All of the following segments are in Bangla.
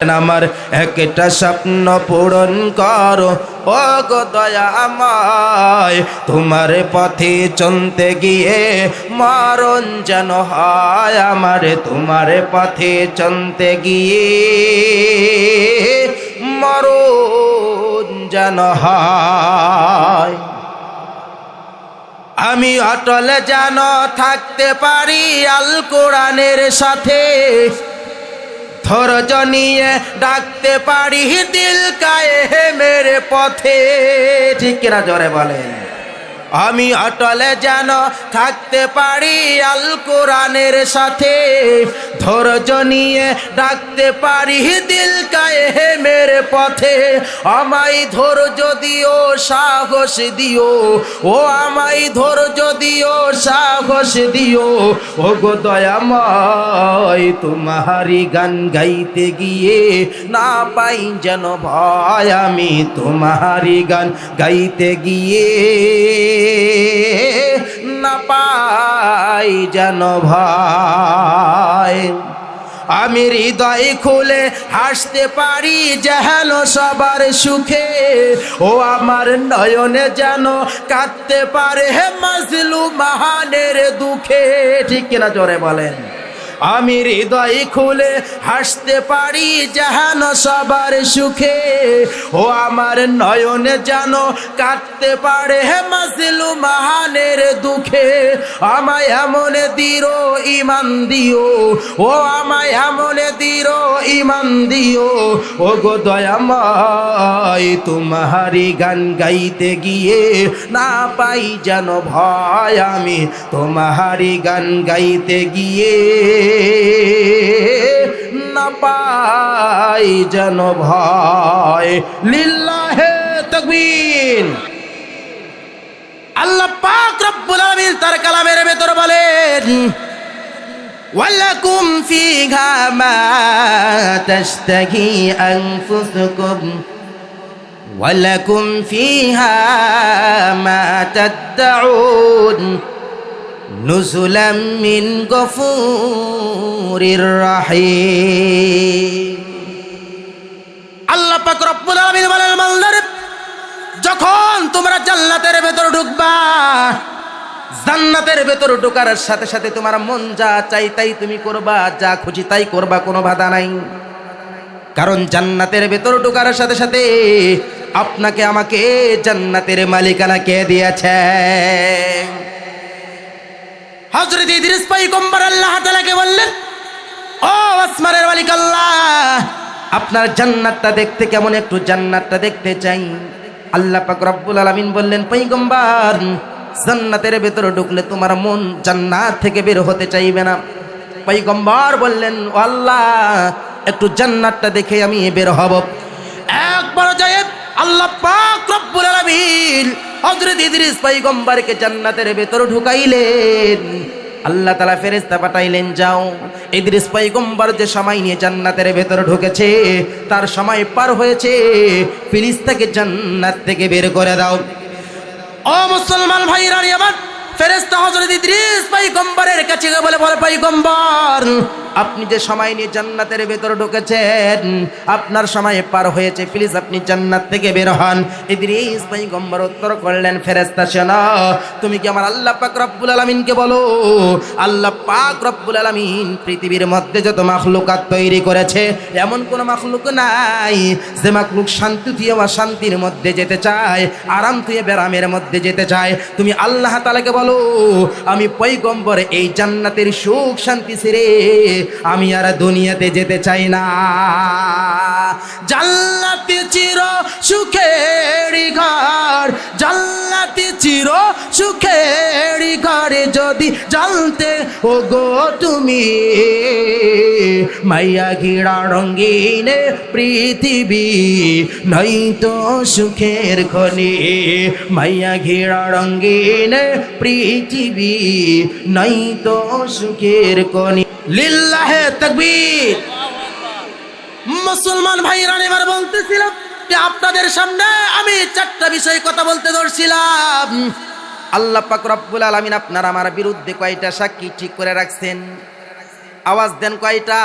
আমার একটা স্বপ্ন পূরণ করো। ও গো দয়াময় তোমার পথে চলতে গিয়ে মরণ যেন হয়। আমার তোমার পথে চলতে গিয়ে মরণ যেন হয়। আমি অটল যেন থাকতে পারি আল কোরআনের সাথে। ধৈর্য নিয়ে ডাকতে পারি দিল কায়ে মেরে পথে। ঠিক কিনা জোরে বলেন? আমি অটলে যেন থাকতে পারি আল কোরআনের সাথে। ধৈর্য নিয়ে ডাকতে পারি দিল পথে আমায় ধৈর্য দিও সাহস দিও, ও আমায় ধৈর্য দিও সাহস দিও ও গো দয়াময় তোমারি গান গাইতে গিয়ে না পাই যেন ভয়, আমি তোমারি গান গাইতে গিয়ে না পাই যেন ভয়। আমি হৃদয় খুলে হাসতে পারি যেন সবার সুখে। ও আমার নয়নে যেন কাঁদতে পারে হে মাজলু মাহানের দুঃখে। ঠিক কিনা জোরে বলেন। আমি হৃদয় খুলে হাসতে পারি যেন সবার সুখে। ও আমার নয়নে যেন কাটতে পারে হে মাসিলু মাহানের দুঃখে। আমায় এমন দিরো ইমান দিও, ও আমায় এমন দিরো ইমান দিও। ও গো দয়াময় তোমারি গান গাইতে গিয়ে না পাই যেন ভয়। আমি তোমারি গান গাইতে গিয়ে না পাই যেন ভয়। লিল্লাহে তকবীর। আল্লাহ পাক রব্বুল আলামিন তার কালামের ভেতর বলেন, ওয়ালাকুম ফিহা মা তাশতাহি আনফুসুকুম। ওয়ালাকুম ফিহা মা তাদউন নুজুলামিন গফুরির রাহিম। আল্লাহ পাক রব্বুল আলামিন বলেন মালদার যখন তোমরা জান্নাতের ভেতর ঢুকবা, জান্নাতের ভেতর ঢোকার সাথে সাথে তোমার মন যা চাই তাই তুমি করবা, যা খুশি তাই করবা, কোনো বাধা নাই। কারণ জান্নাতের ভেতর ঢোকার সাথে সাথে আপনাকে, আমাকে জান্নাতের মালিকানা কে দিয়েছে? হজরত ইদ্রিস পয়গম্বর আল্লাহ তাআলাকে বললেন, ও আসমানের মালিক আল্লাহ, আপনার জান্নাতটা দেখতে কেমন? একটু জান্নাতটা দেখতে চাই। আল্লাহ পাক রব্বুল আলামিন বললেন, পয়গম্বর, জান্নাতের ভেতরে ঢুকলে তোমার মন জান্নাত থেকে বের হতে চাইবে না। পয়গম্বর বললেন আল্লাহ, একটু জান্নাতটা দেখে আমি বের হব। একবার যায় আল্লাহ পাক রব্বুল আলামিন হযরত ইদ্রিস পয়গম্বরকে জান্নাতের ভেতর ঢুকাইলেন। আল্লাহ তালা ফেরেস্তা পাঠাইলেন, যাও। ইদ্রিস পয়গম্বর যে সময় নিয়ে জান্নাতের ভেতর ঢুকেছে, তার সময় পার হয়েছে। ফিলিস্তাকে জান্নাত থেকে বের করে দাও। ও মুসলমান ভাইরা আমার ফেরেস্তা হজরত ইদ্রিস পয়গম্বরের কাছে বলে বলে পয়গম্বর আপনি যে সময় নিয়ে জান্নাতের ভেতর ঢুকেছেন, আপনার সময় পার হয়েছে। প্লিজ আপনি জান্নাত থেকে বের হন। ইদ্রিস পয়গম্বর উত্তর করলেন ফেরেস্তা শোনো, তুমি কি আমার আল্লাহ পাক রব্বুল আলামিনকে বলো? আল্লাহ পাক রব্বুল আলামিন পৃথিবীর মধ্যে যত মাখলুকাত তৈরি করেছে, এমন কোন মাখলুক নাই যে মাখলুক শান্তি দিয়ে শান্তির মধ্যে যেতে চায়, আরাম থুয়ে বেরামের মধ্যে যেতে চায়। তুমি আল্লাহ তালাকে বলো, আমি পৈগম্বর এই জান্নাতের সুখ শান্তি ছেড়ে আমি আর দুনিয়াতে যেতে চাই না। জান্নাতে চির সুখের ঘর জাল্লাতে চির সুখের ঘরে যদি জানতে ও গো তুমি মাইয়া ঘিরা রঙ্গিনে পৃথিবী নই তো সুখের খনি। মাইয়া ঘিরা রঙ্গিনে পৃথিবী নই তো সুখের খনি। লিল্লাহে তাকবীর। মুসলমান ভাইরা এবার বলতেছিলাম যে আপনাদের সামনে আমি চারটা বিষয় কথা বলতে ধরছিলাম। আল্লাহ পাক রব্বুল আলামিন আপনার আমার বিরুদ্ধে কয়টা সাক্ষী ঠিক করে রাখছেন? আওয়াজ দেন কয়টা?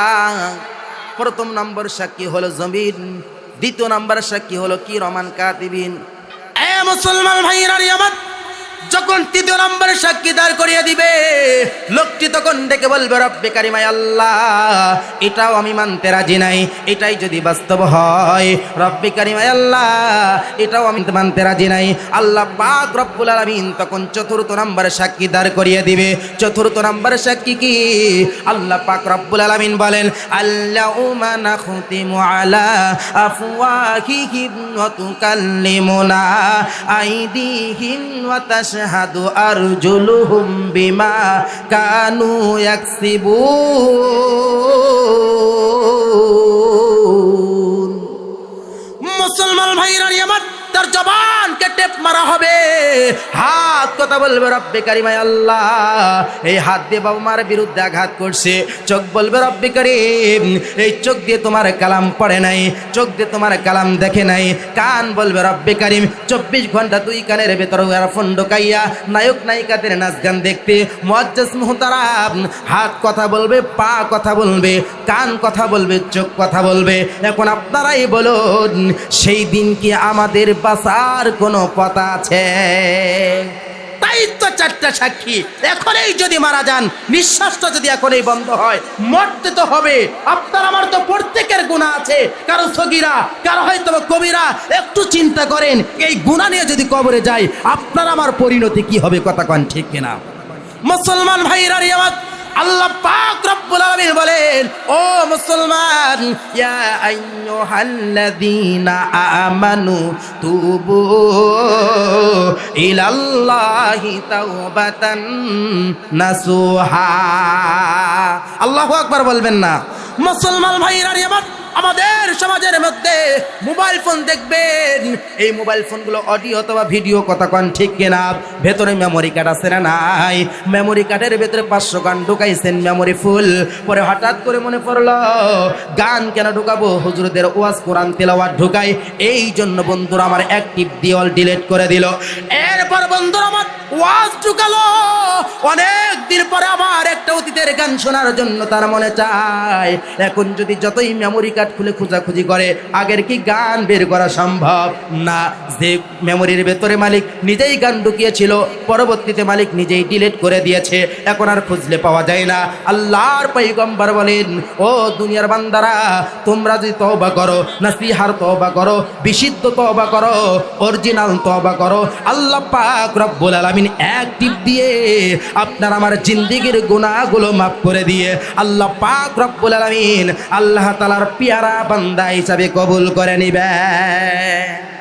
প্রথম নম্বর সাক্ষী হলো জমিন, দ্বিতীয় নম্বর সাক্ষী হলো কি রমান কাতিবিন। এ মুসলমান ভাইয়েরা রে আমার যখন তৃতীয় নম্বরে সাক্ষী দাঁড় করিয়ে দিবে, লোকটি তখন ডেকে বলবে, রব্বে কারিমায় আল্লাহ, এটাও আমি মানতে রাজি নাই, এটাই যদি বাস্তব হয়, রব্বে কারিমায় আল্লাহ, এটাও আমি মানতে রাজি নাই। আল্লাহ পাক রব্বুল আলামিন তখন চতুর্থ নম্বরে সাক্ষী দাঁড় করিয়ে দিবে। চতুর্থ নম্বরে সাক্ষী কি? আল্লাহ পাক রব্বুল আলামিন বলেন আল্লাহ আল্লাহুমা নাখতিমু আলা আফওয়াহিহিম ওয়া তুকাল্লিমুনা আইদিহিম ওয়া তাশহাদু আরজুলুহুম বিমা কানু ইয়াকসিবুন। মুসলমান ভাইরা আমার তার জবানকে টেপ মারা হবে। হাত কথা বলবে রব্বে কারিমায় আল্লাহ। এই হাত দিয়ে বাবা মার বিরুদ্ধে আঘাত করছে। চোখ বলবে রব্বে কারিম। এই চোখ দিয়ে তোমার কালাম পড়ে নাই। চোখ দিয়ে তোমার কালাম দেখে নাই। কান বলবে রব্বে কারিম। চব্বিশ ঘণ্টা দুই কানের ভেতরে ওরা ফোন ঢোকাইয়া নায়ক নায়িকাদের নাচ গান দেখতে। মজ্জাস মুহতারাম। হাত কথা বলবে, পা কথা বলবে, কান কথা বলবে, চোখ কথা বলবে। এখন আপনারাই বলুন, সেই দিন কি আমাদের বাঁচার কোনো পথ আছে। তাই তো চারটা সাক্ষী। এখনই যদি মারা যান যদি এখনই বন্ধ হয় তো হবে। আপনার আমার তো প্রত্যেকের গুণা আছে। কারও কারও হয়তো কবিরা, একটু চিন্তা করেন, এই গুণা নিয়ে যদি কবরে আপনার আমার পরিণতি কি হবে, কথা কন ঠিক কিনা? মুসলমান ভাইরা আল্লাহ পাক রব্বুল আলামিন বলেন, ও মুসলমান, ইয়া আইয়ুহাল্লাযীনা আমানু তুবু ইলাল্লাহি তাওবাতান নাসুহা। আল্লাহু আকবার বলবেন না। মুসলমান ভাইরা রে আমাদের সমাজের মধ্যে মোবাইল ফোন দেখবেন। এই মোবাইল ফোনগুলো অডিও অথবা ভিডিও কথা কন, ঠিক কিনা? ভেতরে মেমোরি কার্ড আছে না নাই? মেমোরি কার্ডের ভেতরে পাঁচশো গান ঢুকাইছেন মেমোরি ফুল পরে হঠাৎ করে মনে পড়ল, গান কেন ঢুকাবো? হুজুরদের ওয়াজ, কোরআন তেলাওয়াত ঢুকাই। এই জন্য বন্ধুরা আমার অ্যাক্টিভ দিওয়াল ডিলিট করে দিল। এরপর বন্ধুরা আমার ওয়াজ ঢুকালো। অনেক দিন পরে আমার একটা অতীতের গান শোনার জন্য তার মনে চায়। এখন যদি যতই মেমোরি কার্ড খুলে খোঁজাখুঁজি করে, আগের কি গান বের করা সম্ভব? না, যে মেমোরির ভেতরে মালিক নিজেই গান ঢুকিয়েছিল, পরবর্তীতে মালিক নিজেই ডিলিট করে দিয়েছে। এখন আর খুঁজলে পাওয়া যায় না। আল্লাহর পৈগম্বর বলেন, ও দুনিয়ার বান্দারা, তোমরা যদি তওবা করো না নাসিহার তওবা করো, বিশুদ্ধ তওবা করো অরিজিনাল তওবা করো, আল্লাহ পাক রব্বুল আলামিন এক টিপ দিয়ে আপনার আমার জিন্দিগির গুণাগুলো মাফ করে দিয়ে আল্লাহ পাক রব্বুল আলামিন আল্লাহ তালার পিয়ারা বান্দা হিসাবে কবুল করে নিবে